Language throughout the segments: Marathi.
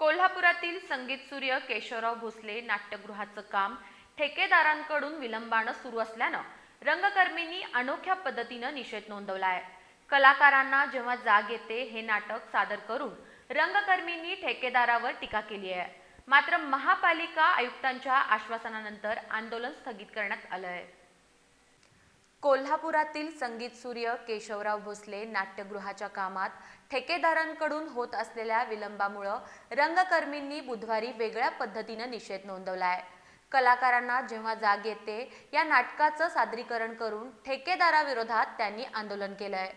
कोल्हापुरातील संगीत सूर्य केशवराव भोसले नाट्यगृहाचं काम ठेकेदारांकडून विलंबानं सुरू असल्यानं रंगकर्मींनी अनोख्या पद्धतीनं निषेध नोंदवला आहे कलाकारांना जेव्हा जाग येते हे नाटक सादर करून रंगकर्मींनी ठेकेदारावर टीका केली आहे. मात्र महापालिका आयुक्तांच्या आश्वासनानंतर आंदोलन स्थगित करण्यात आलं आहे कोल्हापुरातील संगीत सूर्य केशवराव भोसले नाट्यगृहाच्या कामात ठेकेदारांकडून होत असलेल्या विलंबामुळं रंगकर्मींनी बुधवारी वेगळ्या पद्धतीनं निषेध नोंदवलाय. कलाकारांना जेव्हा जाग येते या नाटकाचं सादरीकरण करून ठेकेदाराविरोधात त्यांनी आंदोलन केलंय.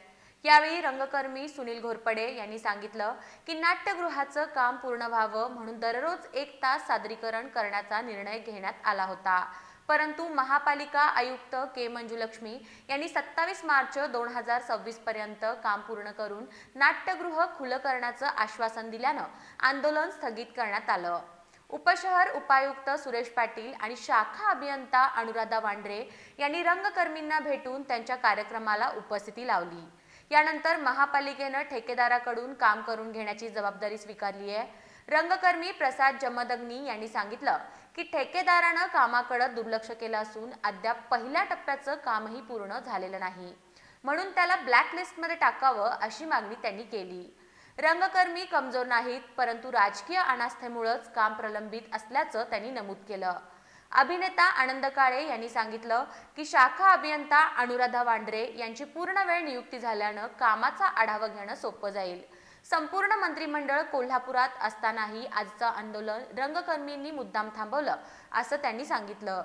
यावेळी रंगकर्मी सुनील घोरपडे यांनी सांगितलं की नाट्यगृहाचं काम पूर्ण व्हावं म्हणून दररोज एक तास सादरीकरण करण्याचा निर्णय घेण्यात आला होता. परंतु महापालिका आयुक्त के मंजुलक्ष्मी यांनी सत्तावीस मार्च दोन हजार सव्वीस पर्यंत काम पूर्ण करून नाट्यगृह खुलं करण्याचं आश्वासन दिल्यानं आंदोलन स्थगित करण्यात आलं. उपशहर उपायुक्त सुरेश पाटील आणि शाखा अभियंता अनुराधा वांड्रे यांनी रंगकर्मींना भेटून त्यांच्या कार्यक्रमाला उपस्थिती लावली. यानंतर महापालिकेनं ठेकेदाराकडून काम करून घेण्याची जबाबदारी स्वीकारली आहे रंगकर्मी प्रसाद जमदग्नी यांनी सांगितलं की ठेकेदारानं कामाकडे दुर्लक्ष केलं असून अद्याप पहिल्या टप्प्याचं कामही पूर्ण झालेलं नाही. म्हणून त्याला ब्लॅकलिस्टमध्ये टाकावं अशी मागणी त्यांनी केली. रंगकर्मी कमजोर नाहीत परंतु राजकीय अनास्थेमुळंच काम प्रलंबित असल्याचं त्यांनी नमूद केलं. अभिनेता आनंद काळे यांनी सांगितलं की शाखा अभियंता अनुराधा वांड्रे यांची पूर्ण वेळ नियुक्ती झाल्यानं कामाचा आढावा घेणं सोपं जाईल. संपूर्ण मंत्रिमंडळ कोल्हापुरात असतानाही आजचं आंदोलन रंगकर्मींनी मुद्दाम थांबवलं असं त्यांनी सांगितलं.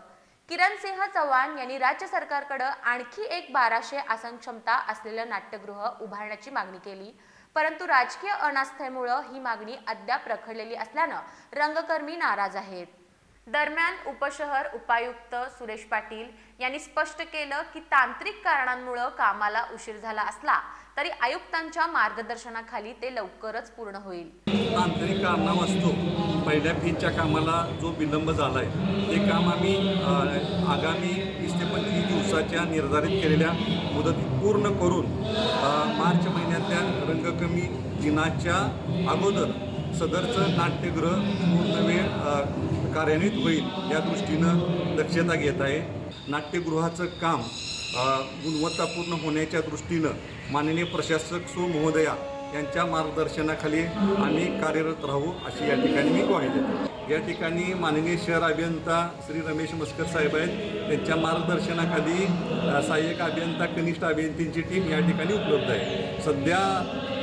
किरण सिंह चव्हाण यांनी राज्य सरकारकडं आणखी एक बाराशे आसन क्षमता असलेलं नाट्यगृह उभारण्याची मागणी केली परंतु राजकीय अनास्थेमुळं ही मागणी अद्याप रखडलेली असल्यानं रंगकर्मी नाराज आहेत. दरम्यान उपशहर उपायुक्त सुरेश पाटील यांनी स्पष्ट केलं की तांत्रिक कारणांमुळे कामाला उशीर झाला असला तरी आयुक्तांच्या मार्गदर्शनाखाली ते लवकरच पूर्ण होईल. तांत्रिक कारणावास्तव पहिल्या फेजच्या कामाला जो विलंब झाला आहे ते काम आम्ही आगामी वीस ते पंचवीस दिवसाच्या निर्धारित केलेल्या मुदतीत पूर्ण करून मार्च महिन्यातल्या रंगकमी दिनाच्या अगोदर सदरचं नाट्यगृह पूर्ण वेळ कार्यान्वित होईल या दृष्टीनं दक्षता घेत आहे. नाट्यगृहाचं काम गुणवत्तापूर्ण होण्याच्या दृष्टीनं माननीय प्रशासक सो महोदया यांच्या मार्गदर्शनाखाली आम्ही कार्यरत राहू अशी या ठिकाणी मी ग्वाही देतो. या ठिकाणी माननीय शहर अभियंता श्री रमेश मस्कर साहेब आहेत. त्यांच्या मार्गदर्शनाखाली सहाय्यक अभियंता कनिष्ठ अभियंत्यांची टीम या ठिकाणी उपलब्ध आहे. सध्या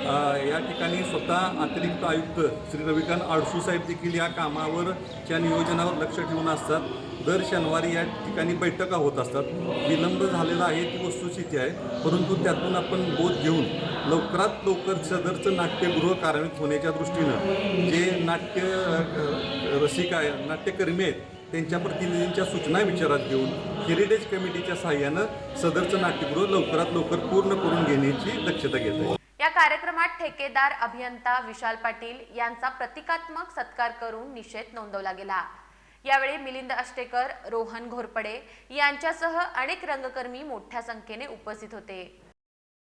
या ठिकाणी स्वतः अतिरिक्त आयुक्त श्री रविकांत आडसू साहेब देखील या कामावरच्या नियोजनावर लक्ष ठेवून असतात. दर शनिवारी या ठिकाणी बैठका होत असतात. विलंब झालेला आहे ती वस्तुस्थिती आहे. परंतु त्यातून आपण बोध घेऊन लवकरात लवकर सदरचं नाट्यगृह कार्यान्वित होण्याच्या दृष्टीनं जे नाट्य रसिका रसिक आहे नाट्यकर्मी आहेत त्यांच्या प्रतिनिधींच्या सूचना विचारात घेऊन हेरिटेज कमिटीच्या सहाय्यानं सदरचं नाट्यगृह लवकरात लवकर पूर्ण करून घेण्याची दक्षता घेत आहे या कार्यक्रमात ठेकेदार अभियंता विशाल पाटील यांचा प्रतिकात्मक सत्कार करून निषेध नोंदवला गेला. यावेळी मिलिंद अष्टेकर रोहन घोरपडे यांच्यासह अनेक रंगकर्मी मोठ्या संख्येने उपस्थित होते.